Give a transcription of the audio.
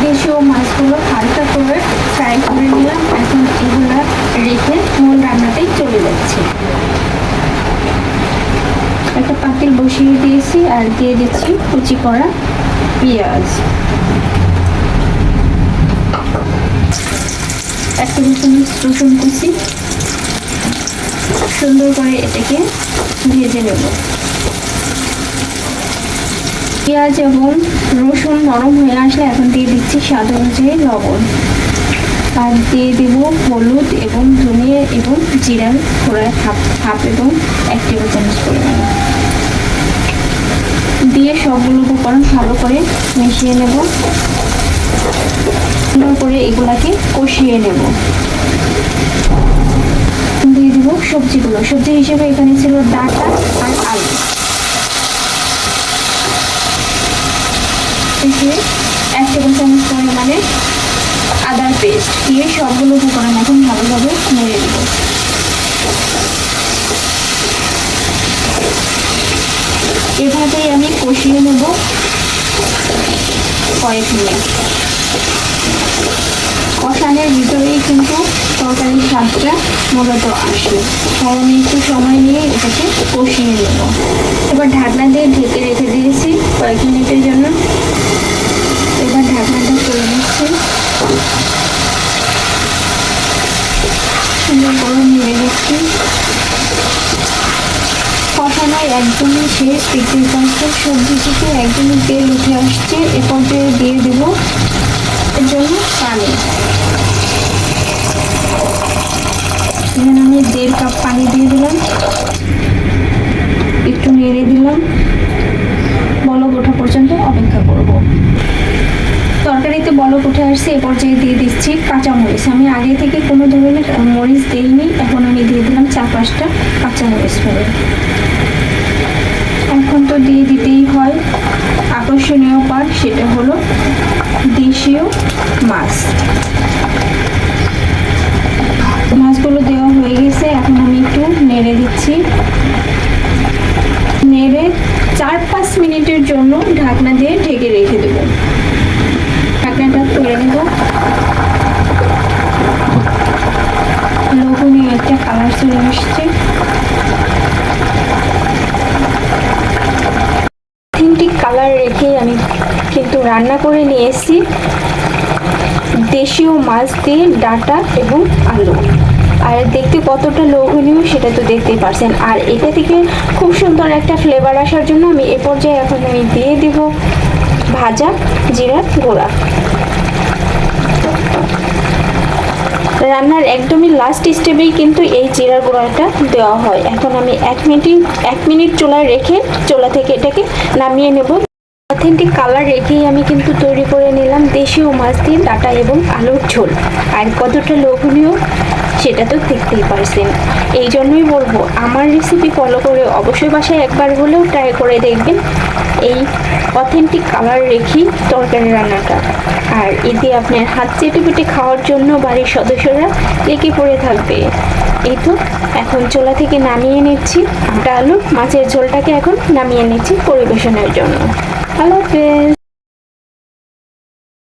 দেশীয় মাছগুলো হালকা করে ফ্রাই করে নিলাম। এখন এগুলো রেখে মূল রান্নাতেই চলে যাচ্ছে। একটা পাতিল বসিয়ে দিয়েছি আর দিয়ে দিচ্ছি কুচি করা পেঁয়াজ। এক টেবিল চামচ রসুন কুচি। সুন্দর করে এটাকে ভেজে নেব। পেঁয়াজ এবং রসুন নরম হয়ে আসলে এখন দিয়ে দিচ্ছি স্বাদ অনুযায়ী লবণ। আর দিয়ে দেব হলুদ এবং ধনিয়া এবং জিরার থোড়া হাফ হাফ এবং এক টেবিল চামচ পরিমাণ। দিয়ে সবগুলো উপকরণ ভালো করে মিশিয়ে নেব। সুন্দর করে এগুলাকে কষিয়ে নেব। দিয়ে দিব সবজিগুলো। সবজি হিসেবে এখানে ছিল ডাটা আর আলু। দিয়ে এক টেবিল চামচ পরিমাণে আদার পেস্ট দিয়ে সবগুলো উপকরণ এখন ভালোভাবে নেড়ে দেব এভাবেই আমি কষিয়ে নেব কয়েক মিনিট। কষানোর ভিতরেই কিন্তু তরকারির স্বাদটা মূলত আসে তাই আমি একটু সময় নিয়ে এটাকে কষিয়ে নেব। এবার ঢাকনা দিয়ে ঢেকে রেখে দিয়েছি কয়েক মিনিটের জন্য। এবার ঢাকনাটা দিচ্ছি সুন্দর করে দিচ্ছি একদমই শেষ পাচ্ছেন সবজি থেকে একদমই তেল উঠে আসছে। এ পর্যায়ে দিয়ে দেবো এর জন্য পানি এখানে কাপ পানি দিয়ে দিলাম। একটু নেড়ে দিলাম। বলক ওঠা পর্যন্ত অপেক্ষা করব। তরকারিতে বলক উঠে আসছে, এ পর্যায়ে দিয়ে দিচ্ছি কাঁচা মরিচ আমি আগে থেকে কোনো ধরনের মরিচ দিইনি, এখন আমি দিয়ে দিলাম চার পাঁচটা কাঁচা মরিচ ফেলে। এখন তো দিয়ে দিতেই হয়। আকর্ষণীয় পার্ট সেটা হলো দেশীয় মাছ মাছগুলো দেওয়া হয়ে গেছে এখন আমি একটু নেড়ে দিচ্ছি নেড়ে চার পাঁচ মিনিটের জন্য ঢাকনা দিয়ে ঢেকে রেখে দেব ঢাকনাটা তুলে নেব লোভনীয় কালার তিনটি কালার রেখে আমি কিন্তু রান্না করে নিয়ে এসেছি। দেশীয় মাছ দিয়ে ডাটা এবং আলু। আর দেখতে কতটা লোভনীয় সেটা তো দেখতেই পারছেন। আর এটা থেকে খুব সুন্দর একটা ফ্লেভার আসার জন্য আমি এ পর্যায়ে এখন আমি দিয়ে দিব ভাজা জিরার গুঁড়া। রান্নার একদমই লাস্ট স্টেপেই কিন্তু এই জিরার গুঁড়াটা দেওয়া হয়। এখন আমি এক মিনিট এক মিনিট চোলায় রেখে চোলা থেকে এটাকে নামিয়ে নেব। অথেন্টিক কালার রেখেই আমি কিন্তু তৈরি করে নিলাম দেশীয় মাছ দিয়ে ডাটা এবং আলুর ঝোল। আর কতটা লোভনীয় সেটা তো দেখতেই পারছেন। এই জন্যই বলব, আমার রেসিপি ফলো করে অবশ্যই বাসায় একবার হলেও ট্রাই করে দেখবেন। এই অথেন্টিক কালার রেখেই তরকারি রান্নাটা। আর এতে আপনার হাত চেটে পেটে খাওয়ার জন্য বাড়ির সদস্যরা লেগে পড়ে থাকবে। এই তো, এখন চোলা থেকে নামিয়ে নিচ্ছি। আলু, মাছের ঝোলটাকে এখন নামিয়ে নিচ্ছি পরিবেশনের জন্য। আল্লাহ হাফেজ।